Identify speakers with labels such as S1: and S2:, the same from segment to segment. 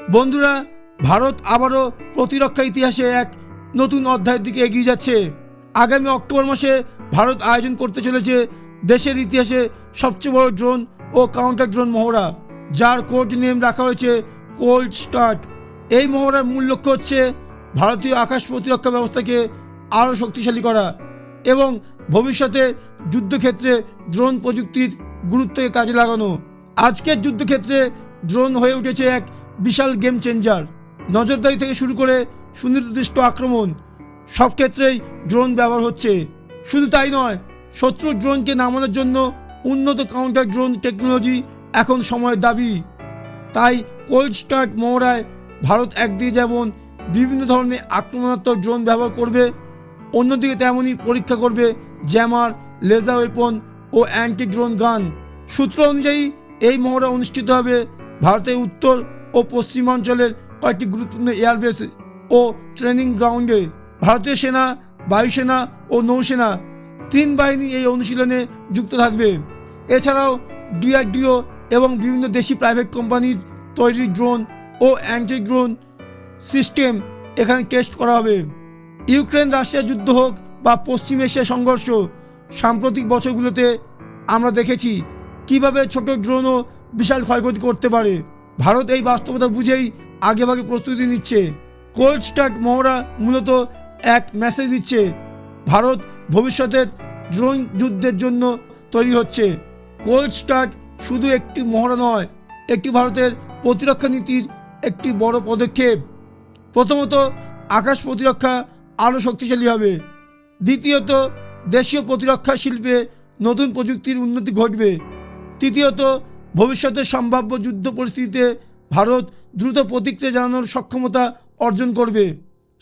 S1: বন্ধুরা, ভারত আবারও প্রতিরক্ষা ইতিহাসে এক নতুন অধ্যায়ের দিকে এগিয়ে যাচ্ছে। আগামী অক্টোবর মাসে ভারত আয়োজন করতে চলেছে দেশের ইতিহাসে সবচেয়ে বড় ড্রোন ও কাউন্টার ড্রোন মহড়া, যার কোড নেম রাখা হয়েছে কোল্ড স্টার্ট এই মহড়ার মূল লক্ষ্য হচ্ছে ভারতীয় আকাশ প্রতিরক্ষা ব্যবস্থাকে আরও শক্তিশালী করা এবং ভবিষ্যতে যুদ্ধক্ষেত্রে ড্রোন প্রযুক্তির গুরুত্বকে কাজে লাগানো। আজকের যুদ্ধক্ষেত্রে ড্রোন হয়ে উঠেছে এক বিশাল গেম চেঞ্জার নজরদারি থেকে শুরু করে সুনির্দিষ্ট আক্রমণ, সব ক্ষেত্রেই ড্রোন ব্যবহার হচ্ছে। শুধু তাই নয়, শত্রু ড্রোনকে নামানোর জন্য উন্নত কাউন্টার ড্রোন টেকনোলজি এখন সময়ের দাবি। তাই কোল্ড স্টার্ট মহড়ায় ভারত একদিকে যেমন বিভিন্ন ধরনের আক্রমণাত্মক ড্রোন ব্যবহার করবে, অন্যদিকে তেমনই পরীক্ষা করবে জ্যামার লেজার ওয়েপন ও অ্যান্টি ড্রোন গান সূত্র অনুযায়ী এই মহড়া অনুষ্ঠিত হবে ভারতের উত্তর ও পশ্চিমাঞ্চলের কয়েকটি গুরুত্বপূর্ণ এয়ারবেস ও ট্রেনিং গ্রাউন্ডে ভারতীয় সেনা, বায়ুসেনা ও নৌসেনা তিন বাহিনী এই অনুশীলনে যুক্ত থাকবে। এছাড়াও ডিআরডিও এবং বিভিন্ন দেশি প্রাইভেট কোম্পানির তৈরি ড্রোন ও অ্যান্টি ড্রোন সিস্টেম এখানে টেস্ট করা হবে। ইউক্রেন, রাশিয়া যুদ্ধ হোক বা পশ্চিম এশিয়া সংঘর্ষ, সাম্প্রতিক বছরগুলোতে আমরা দেখেছি কীভাবে ছোট ড্রোনও বিশাল ক্ষয়ক্ষতি করতে পারে। ভারত এই বাস্তবতা বুঝেই আগেভাগে প্রস্তুতি নিচ্ছে। কোল্ড স্টার্ট মহড়া মূলত এক মেসেজ দিচ্ছে, ভারত ভবিষ্যতের ড্রোন যুদ্ধের জন্য তৈরি হচ্ছে। কোল্ড স্টার্ট শুধু একটি মহড়া নয়, একটি ভারতের প্রতিরক্ষা নীতির একটি বড় পদক্ষেপ। প্রথমত, আকাশ প্রতিরক্ষা আরও শক্তিশালী হবে। দ্বিতীয়ত, দেশীয় প্রতিরক্ষা শিল্পে নতুন প্রযুক্তির উন্নতি ঘটবে। তৃতীয়ত ভবিষ্যতের সম্ভাব্য যুদ্ধ পরিস্থিতিতে ভারত দ্রুত প্রতিক্রিয়া জানানোর সক্ষমতা অর্জন করবে।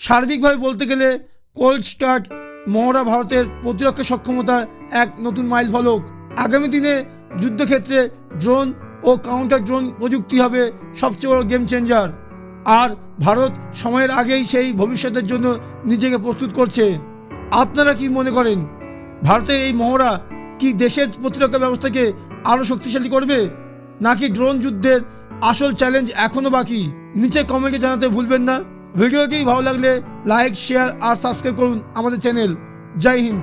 S1: সার্বিকভাবে বলতে গেলে, কোল্ড স্টার্ট মহড়া ভারতের প্রতিরক্ষা সক্ষমতার এক নতুন মাইল ফলক। আগামী দিনে যুদ্ধক্ষেত্রে ড্রোন ও কাউন্টার ড্রোন প্রযুক্তি হবে সবচেয়ে বড় গেম চেঞ্জার আর ভারত সময়ের আগেই সেই ভবিষ্যতের জন্য নিজেকে প্রস্তুত করছে। আপনারা কি মনে করেন, ভারতের এই মহড়া কি দেশের প্রতিরক্ষা ব্যবস্থাকে আরও শক্তিশালী করবে? নাকি ড্রোন যুদ্ধের আসল চ্যালেঞ্জ এখনও বাকি? নিচে কমেন্টে জানাতে ভুলবেন না। ভিডিওটি ভালো লাগলে লাইক শেয়ার আর সাবস্ক্রাইব করুন আমাদের চ্যানেল জয় হিন্দ।